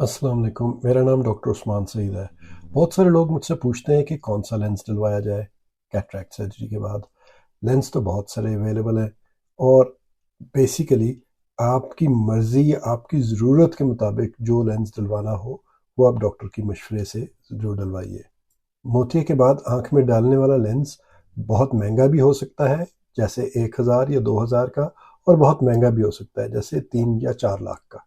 अस्सलाम वालेकुम, मेरा नाम डॉक्टर उस्मान सईद है। बहुत सारे लोग मुझसे पूछते हैं कि कौन सा लेंस डलवाया जाए, कैटरैक्ट सर्जरी के बाद। लेंस तो बहुत सारे अवेलेबल हैं और बेसिकली आपकी मर्ज़ी या आपकी ज़रूरत के मुताबिक जो लेंस डलवाना हो, वो आप डॉक्टर की मशवरे से ज़रूर डलवाइए। मोतिया के बाद आँख में डालने वाला लेंस बहुत महँगा भी हो सकता है, जैसे एक हज़ार या दो हज़ार का, और बहुत महँगा भी हो सकता है, जैसे तीन या चार लाख का।